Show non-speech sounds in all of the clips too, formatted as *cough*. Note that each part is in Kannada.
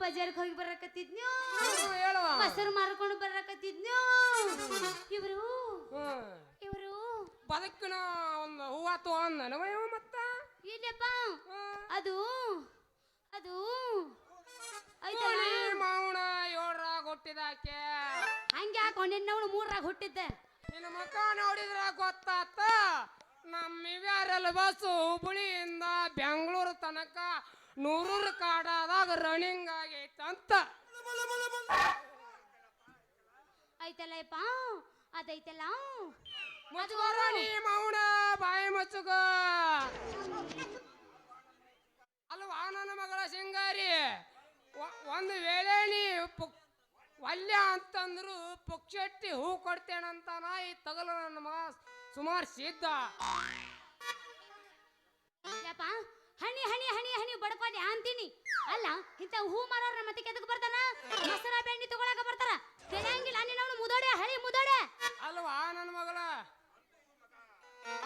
ಬಜಾರ್ಕ್ ಹೋಗಿ ಬರಕತ್ತಿದ್ನೋ ಹೇಳುವ. ಮೊಸರು ಮಾರ್ಕೊಂಡು ಬರಕತ್ತಿದ್ನೋ ಇವರು. ಇವರು. ಬದುಕಿನ ಒಂದು ಹೂವ ತೋ ಇವ ಮತ್ತ? ಇಲ್ಲಪ್ಪ. ಅದು ಅದು. ಮಾವಣ ಏಳರಾಗ ಹುಟ್ಟಿದಾಕೆ? ಹಂಗೆ ಹಾಕೊಂಡು ನಾವು ಮೂರಾಗ ಹುಟ್ಟಿದ್ದೆ? ನಿನ್ನ ಮುಖ ನೋಡಿದ್ರ ಗೊತ್ತಾತ? ನಮ್ಮ ಇವ್ಯಾರೆಲ್ಲ ಬಸ್ಸು ಹುಬ್ಬಳ್ಳಿಯಿಂದ ಬೆಂಗಳೂರು ತನಕ ನೂರೂರು ಕಾಡಾದಾಗ ರನ್ನಿಂಗ್ ಆಗೈತಂತ. ಐತಲ್ಲ ಯಪ್ಪ ಅದೈತಲ್ಲ ಮುಚ್ಕೋರ ನೀ ಮೌನ ಬಾಯಿ ಮುಚ್ಚುಗ. ಅಲ್ವಾ ನನ್ನ ಮಗಳ ಸಿಂಗಾರಿ ಒಂದು ವೇಳೆ ನೀ ಪುಕ್ ವಲ್ಯ ಅಂತಂದ್ರು ಪುಕ್ಷಟ್ಟಿ ಹೂ ಕೊಡ್ತೇನಂತ ನಾ ಈ ತಗಲು ನನ್ನ ಮಗ ಸುಮಾರು ಸಿದ್ಧ. ಹಣಿ ಹಣಿ ಹಣಿ ಹಣಿ ಬಡಕೋದೆ ಅಂತೀನಿ. ಅಲ್ಲ ಇಂತ ಹೂ ಮಾರೋರ ಮತ್ತೆ ಕೆದಕ್ ಬರ್ತಾನ? ಮೊಸರ ಬೆಣ್ಣಿ ತಗೊಳಕ ಬರ್ತಾರ? ತಿಳಿಯಂಗಿಲ್ಲ ನೀನು ಅವನು ಮುದೋಡೆ ಹಳಿ ಮುದೋಡೆ. ಅಲ್ವಾ ನನ್ನ ಮಗಳ?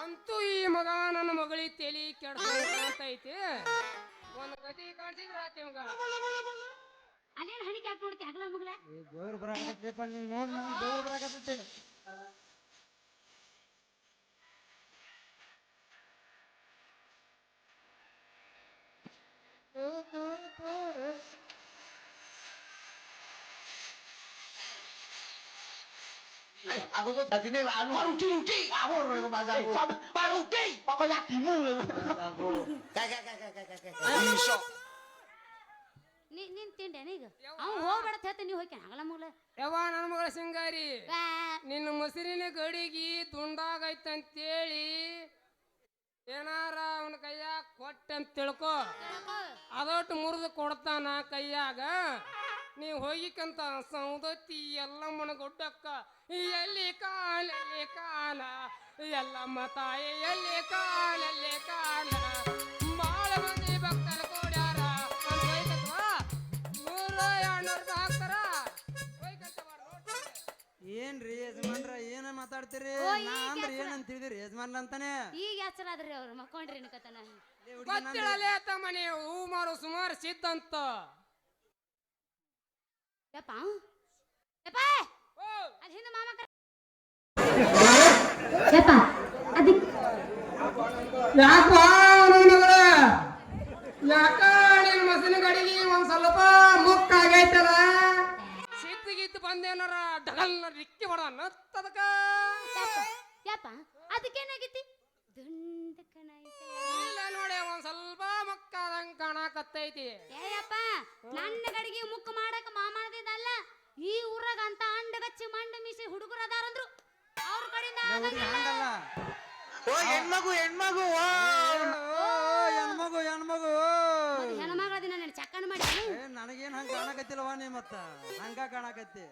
ಅಂತೂ ಈ ಮಗ ನನ್ನ ಮಗಳಿ ತಲಿ ಕೆಡ್ಸೈತಿ ಒಂದು ಗತಿ ಕಾಣಿಸಿದ್ರ ಆತಿ ಮಗ ಅಲ್ಲೇನು ಹಣಿ ಕ್ಯಾಕ್ ನೋಡ್ತಿ ಹಗಲ ಮಗಳ ದೇವ್ರು ಬರಾಕತ್ತೈತಿ ನೋಡ್ ನಾನು ದೇವ್ರು ಬರಾಕತ್ತೈತೆ. Ako tuh tadi nih anu rugi rugi aku pak aku ನೀ ನೀನ್ ತಿಂಡೇನ ಈಗ ಅವ್ನು ಹೋಗ್ಬೇಡ ನೀವು ಹೋಗ್ಯಾನ ಹಗಲ ಮಗಳ ಯವ್ವ ನನ್ನ ಮಗಳ ಸಿಂಗಾರಿ ನಿನ್ನ ಮೊಸರಿನ ಗಡಿಗಿ ತುಂಡಾಗೈತಂತೇಳಿ ಏನಾರ ಅವನ ಕೈಯಾಗ ಕೊಟ್ಟಂತ ತಿಳ್ಕೊ ಅದೊಟ್ಟು ಮುರಿದು ಕೊಡ್ತಾನ ಕೈಯಾಗ ನೀ ಹೋಗಿಕಂತ ಸೌದತ್ತಿ ಎಲ್ಲಮ್ಮನ ಗುಡ್ಡಕ್ಕ ಎಲ್ಲಿ ಕಾಲಲ್ಲಿ ಕಾಲ ಎಲ್ಲಮ್ಮ ತಾಯಿ ಎಲ್ಲಿ ಕಾಲಲ್ಲಿ ಕಾಲ ಬಾಳ ಮಂದಿ ಭಕ್ತರು ಕೂಡ್ಯಾರ. ನೂರ ಎರಡ್ನೂರು ಹಾಕ್ತಾರ. ಏನ್ರಿ ಯಜಮಾನ್ರ ಏನ ಮಾತಾಡ್ತೀರಿ? ಓ, ನಾ ಈಗ ಅಂದ್ರ ಏನಂತ ತಿಳಿದಿರಿ ಯಜಮಾನ್ರ ಅಂತಾನೆ? ಈಗ ಎಚ್ಚರ ಅವ್ರು ಮಕ್ಕೊಂಡ್ರಿ ನಂದು- ಗೊತ್ತಿಳಲೇ ತಮ್ಮ ನೀವು ಹೂ ಮಾರು ಸುಮಾರು ಸಿದ್ಧಂತ ಯಪ್ಪ ಯಪ್ಪ! ಅಲ್ಲಿ ಹಿಂದೆ ಮಾಮ ಯಪ್ಪ ಅದಕ್ಕೆ ಯಾಕ ನನ್ನ ಮಗಳ ಯಾಕ ನಿನ್ನ ಮಸಿನ ಗಡಿಗೆ ಒಂದ್ ಸ್ವಲ್ಪ ಮುಕ್ಕ ಆಗೈತಲ್ಲ? ಗಿದ್ದು ಬಂದೇನಾರ ಡಗಲ್ನ ರಿಕ್ಕಿ ಬಡ ನತ್ತದಕ ಯಪ್ಪ ಅದಕ್ಕೇನಾಗೈತಿ? ದುಂಡ ಕಣ ಐತಲ್ಲ. ಇಲ್ಲ ನೋಡಿ ಒಂದ್ ಸ್ವಲ್ಪ ಮುಕ್ಕಾದಂಗ್ ಕಾಣಕತ್ತೈತಿ. ಏಯಪ್ಪ ನನ್ನ ಗಡಿಗೆ ಮುಕ್ಕು ಮಾಡಕ ಮಾಮಾನದಿದ್ದಲ್ಲ ಈ ಊರಾಗ ಅಂತ ಅಂಡಗಚ್ಚಿ ಮಂಡ ಮೀಸಿ ಹುಡುಗರು ಅದಾರಂದ್ರು ಅವ್ರ ಕಡೆಯಿಂದ ಲೇ ಹುಡ್ಗಿ. ಹಂಗಲ್ಲ. ಓ ಹೆಣ್ಮಗು ಹೆಣ್ಮಗು ಓ, ಹೆಣ್ಮಗು ಹೆಣ್ಮಗು. ಹೆಣ್ಮಗಳ ದಿನ ನಾನು ಚಕ್ಕನ ಮಾಡಿ. ನನಗೇನ್ ಹಂಗ ಕಾಣಕತ್ತಿಲ್ವ ನೀ ಮತ್ತ. ಹಂಗ ಕಾಣಕತ್ತಿ.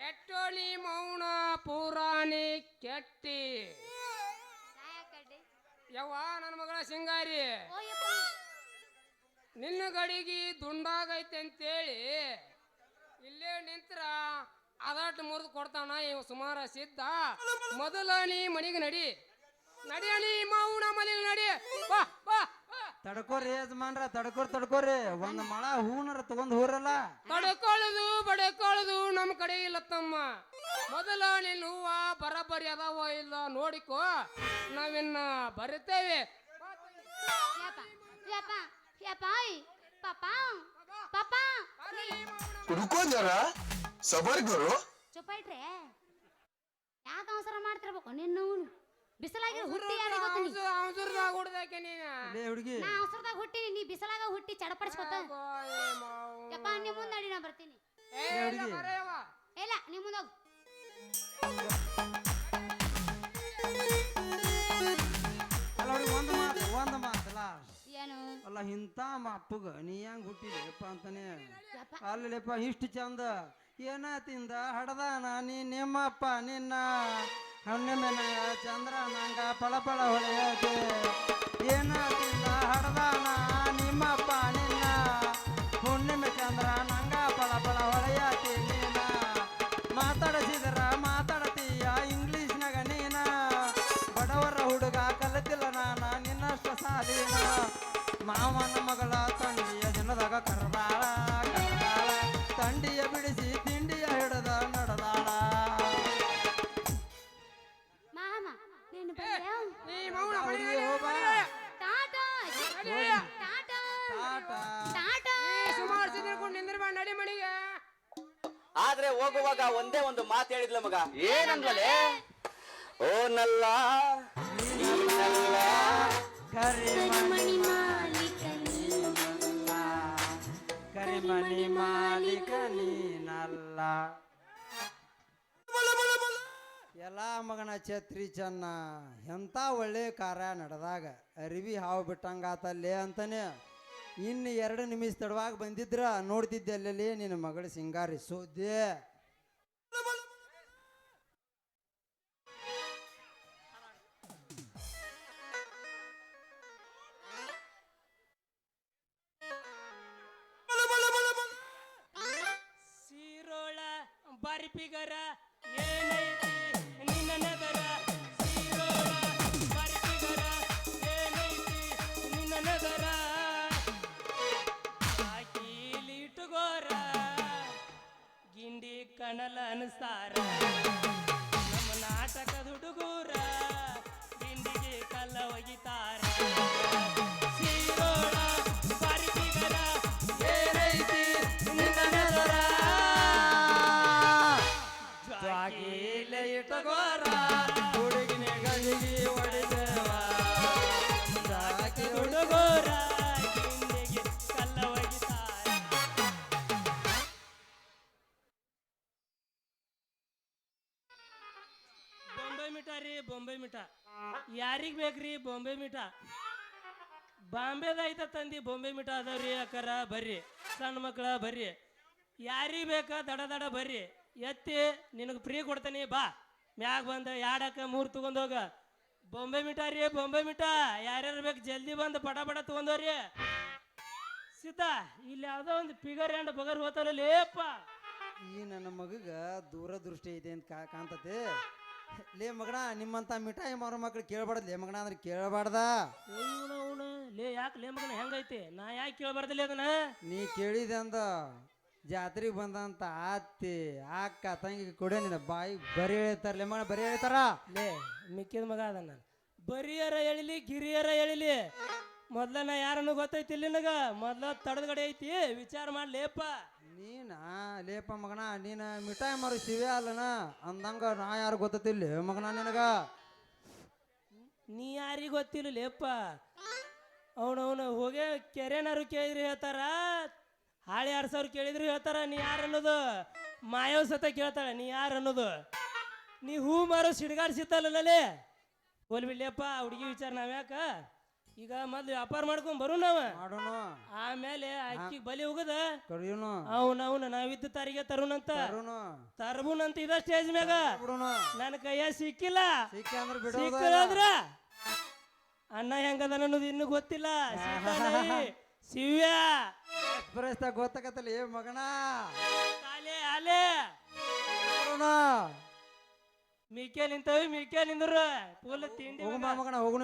ಎಟ್ಟೋಳಿ ಮೌನ ಪುರಾಣಿ ಕೆಟ್ಟಿ. ಯವ್ವ ನನ್ನ ಮಗಳ ಸಿಂಗಾರಿ. ನಿನ್ನ ಗಡಿಗೆ ದುಂಡಾಗೈತೆ ಅಂತೇಳಿ ಇಲ್ಲೇ ನಿಂತ್ರ ಅದಾಟ ಮುರಿದು ಕೊಡ್ತಾನ ಇವ ಸುಮಾರ ಸಿದ್ಧ. ಮೊದಲ ನೀ ಮನಿಗೆ ನಡಿ. ನಡಿ ನೀ ಮೌನ ಮನೆಗೆ ನಡಿ. ಬಾ ಬಾ. ತಡ್ಕೋರಿ ಯಜಮಾನ್ರ ತಡ್ಕೋರ್ ತಡ್ಕೋರಿ. ಒಂದ್ ಮಳ ಹೂನರ ತಗೊಂಡ್ ಹೋರಲ್ಲ. ತಡ್ಕೊಳ್ಳೋದು ಬಡ್ಕೊಳ್ಳೋದು ನಮ್ಮ ಕಡೆ ಇಲ್ಲ ತಮ್ಮ. ಮೊದಲ ನಿನ್ ಹೂವ ಬರಬರಿ ಅದಾವ ಇಲ್ಲ ನೋಡಿಕೋ. ನಾವಿನ್ನ ಬರುತ್ತೇವೆ ಐ, ಪಾಪ ಪಾಪ ಸಬರ್ಗರು? ಚೊಪ್ಪಾಯ್ಟ್ರೆ ಯಾಕ ಅವಸರ ಮಾಡ್ತಿರ್ಬೇಕು? ನಿನ್ನವನು ಬಿಸಲಾಗಿ ಹುಟ್ಟಿ ಯಾರಿಗೆ ನೀನ? ಹುಡುಗಿ. ನಾ ಅವಸರದಾಗ ಹುಟ್ಟಿ ನೀ ಬಿಸಲಾಗ ಹುಟ್ಟಿ ಚಡಪಡಿಸ್ಕೊತ. ಯಪ್ಪ ನಿಮ್ಮ ಮುಂದೆ ನಡಿ ನಾ ಬರ್ತೀನಿ. ಏ, ಇಲ್ಲ ಹುಡ್ಗಿ. ಮುಂದೆ ಹೋಗು. ಅಲ್ಲ ಒಂದು ಮಾತು ಒಂದು ಏನು? ಅಲ್ಲ ಇಂಥ ಅಪ್ಪಗ ನೀ ಹೆಂಗ್ ಹುಟ್ಟಿದಪ್ಪ ಅಂತಾನೆ. ಅಲ್ಲಪ್ಪ ಇಷ್ಟು ಚಂದ. ಏನ ತಿಂದ ಹಡದಾನ? ನೀ ನಿಮ್ಮಪ್ಪ, ನಿನ್ನ ಹಣ್ಣಿಮೆನ ಚಂದ್ರ ನಂಗ ಪಳಪಳ ಪಳ ಹೊಳೆಯತೆ ಏನ ತಿಂದ ಹಡದಾನ? ಹೋಗುವಾಗ ಒಂದೇ ಒಂದು ಮಾತು ಹೇಳಿದ್ಲ ಮಗ. ಏನಂದ್ರೆ ಓ ನಲ್ಲ ನೀನಲ್ಲ. ಕರಿಮಣಿ ಮಾಲೀಕ ಎಲ್ಲ ಮಗನ ಛತ್ರಿ ಚೆನ್ನ ಎಂಥ ಒಳ್ಳೆ ಕಾರ್ಯ ನಡೆದಾಗ ಅರಿವಿ ಹಾವು ಬಿಟ್ಟಂಗಾತಲ್ಲೇ ಅಂತಾನೆ. ಇನ್ನು ಎರಡು ನಿಮಿಷ ತಡವಾಗಿ ಬಂದಿದ್ರ ನೋಡ್ತಿದ್ದೆ ಅಲ್ಲಲ್ಲಿ ನಿನ್ನ ಮಗಳ ಸಿಂಗಾರಿ ಸೋದ್ದೆ. ಸೀರೋಳ ಬರ್ಪಿಗರ ಏನೈತಿ ಕಣಲ ಅನಿಸ್ತಾರ ನಮ್ಮ ನಾಟಕದ ಹುಡುಗೂರ ಬಿಂದಿಗೆ ಕಲ್ಲ ಒಗಿತಾರ ಮಿಠ ರೀ, ಬೊಂಬೆ ಮಿಠ. ಯಾರಿಗ್ ಬೇಕ್ರಿ, ಬೊಂಬೆ ಮಿಠ? ಬಾಂಬೆದ ಐತ ತಂದಿ ಬೊಂಬೆ ಮಿಠ ಅದಾವ್ರಿ ಅಕ್ಕರ, ಬರ್ರಿ. ಸಣ್ಣ ಮಕ್ಕಳ ಬರ್ರಿ. ಯಾರಿಗ್ ಬೇಕ ದಡ ದಡ ಬರ್ರಿ. ಎತ್ತಿ, ನಿನಗೆ ಫ್ರೀ ಕೊಡ್ತೇನೆ, ಬಾ. ಮ್ಯಾಗ ಬಂದ ಯಾಡಕ್ಕ ಮೂರು ತಗೊಂಡೋಗ ಬೊಂಬೆ ಮಿಠ ರೀ, ಬೊಂಬೆ ಮಿಠ. ಯಾರ್ಯಾರು ಬೇಕು ಜಲ್ದಿ ಬಂದು ಪಟ ಪಟ ತಗೊಂಡೋರಿ ಸೀತಾ, ಇಲ್ಲಿ ಯಾವ್ದೋ ಒಂದು ಪಿಗರ್ ಎಂಡ್ ಬಗರ್ ಹೋತಾರ ಲೇಪ್ಪ. ಈ ನನ್ನ ಮಗಗ ದೂರದೃಷ್ಟಿ ಐತೆ ಅಂತ ಕಾಣ್ತತೆ. *laughs* ಲೇ ಮಗಣ ನಿಮ್ಮಂತ ಮಿಠಾಯಿ ಮಾರೋ ಮಕ್ಳು ಕೇಳಬಾರ್ದು. ಲೇ ಮಗಣ ಅಂದ್ರೆ ಕೇಳಬಾರ್ದ. ಲೇ ಯಾಕೆ ಲೇ ಮಗನ ಹೆಂಗೈತಿ? ನಾ ಯಾಕೆ ಕೇಳಬಾರ್ದಿಲ್ಲ ಅದನ್ನ? ನೀ ಕೇಳಿದೆ ಅಂದ. ಜಾತ್ರೆಗೆ ಬಂದಂತ ಆತಿ ಅಕ್ಕ ತಂಗಿ ಕೊಡೆ ನಿನ್ನ ಬಾಯಿ ಬರೀ ಹೇಳ್ತಾರ ಲೇ ಮಗಣ ಬರೀ ಹೇಳ್ತಾರ ಲೇ ಮಿಕ್ಕಿದ ಮಗ ಅದ ನಾನು. ಬರಿಯರ ಹೇಳಿಲಿ ಗಿರಿಯರ ಹೇಳಿಲಿ ಮೊದ್ಲ ನಾ ಯಾರನ್ನು ಗೊತ್ತೈತಿ ಇಲ್ಲಿ ನಿನಗ ಮೊದ್ಲ ತಡದ್ಗಡೆ ಐತಿ. ವಿಚಾರ ಮಾಡ್ಲೇಪ್ಪ ನೀನ? ಲೇಪ ಮಗನ ನೀನ ಮಿಠಾಯಿ ಮಾರು ಶಿವೆ ಅಲ್ಲನ? ಅಂದಂಗ ನಾ ಯಾರು ಗೊತ್ತಿಲ್ಲ ಮಗನ ನಿನಗ? ನೀ ಯಾರಿಗೆ ಗೊತ್ತಿಲ್ಲ ಲೇಪ್ಪ ಅವನವನು ಹೋಗಿ ಕೆರೆನಾರು ಕೇಳಿದ್ರು ಹೇಳ್ತಾರ. ಹಾಳೆ ಆಡ್ಸೋರು ಕೇಳಿದ್ರು ಹೇಳ್ತಾರ. ನೀ ಯಾರು ಅನ್ನೋದು? ಮಾಯವ್ ಸತ ಕೇಳ್ತಾಳೆ. ನೀ ಯಾರು ಅನ್ನೋದು? ನೀ ಹೂ ಮಾರೋ ಸಿಡ್ಗಾಡ್ಸಿತ್ತಲ್ಲ ಹೋಲ್ಬಿಡ್ಲಿಯಪ್ಪ ಹುಡುಗಿ ವಿಚಾರ ನಾವ್ಯಾಕ? ಈಗ ಮೊದ್ಲು ವ್ಯಾಪಾರ ಮಾಡ್ಕೊಂಡ್ ಬರು ನಾವ ಮಾಡೋಣ. ಆಮೇಲೆ ಅಕ್ಕಿ ಬಲಿ ಹೋಗದ? ಕರಿಯೋಣ. ಅವ್ನ ಅವ್ನ ನಾವಿದ್ದ ತಾರಿಗೆ ತರುಣಂತ. ತರುನು ತರ್ಬುನಂತ ಇದ ಸ್ಟೇಜ್ ಮ್ಯಾಗ. ಬಿಡೋಣ ನನ್ನ ಕೈಯ ಸಿಕ್ಕಿಲ್ಲ. ಸಿಕ್ಕಿ ಅಂದ್ರೆ ಬಿಡೋದ ಅಂದ್ರ? ಅಣ್ಣ ಹೆಂಗದ ಅನ್ನೋದು ಇನ್ನೂ ಗೊತ್ತಿಲ್ಲ. ಸೀತಾನಾಯಿ, ಶಿವ್ಯ. ಎಕ್ಸ್ಪ್ರೆಸ್ ಗೊತ್ತಾಗತ್ತಲ್ಲ ಏ ಮಗಣ ಕಾಲೆ ಆಲೆ. ಬಿಡೋಣ ಮಿಕ್ಕೆ ನಿಂತವಿ ಮಿಕ್ಕೆ ನಿಂದ್ರು ಫುಲ್ ತಿಂಡಿ ಹೋಗು ಮಗ. ಮಗನ ಹೋಗುಣ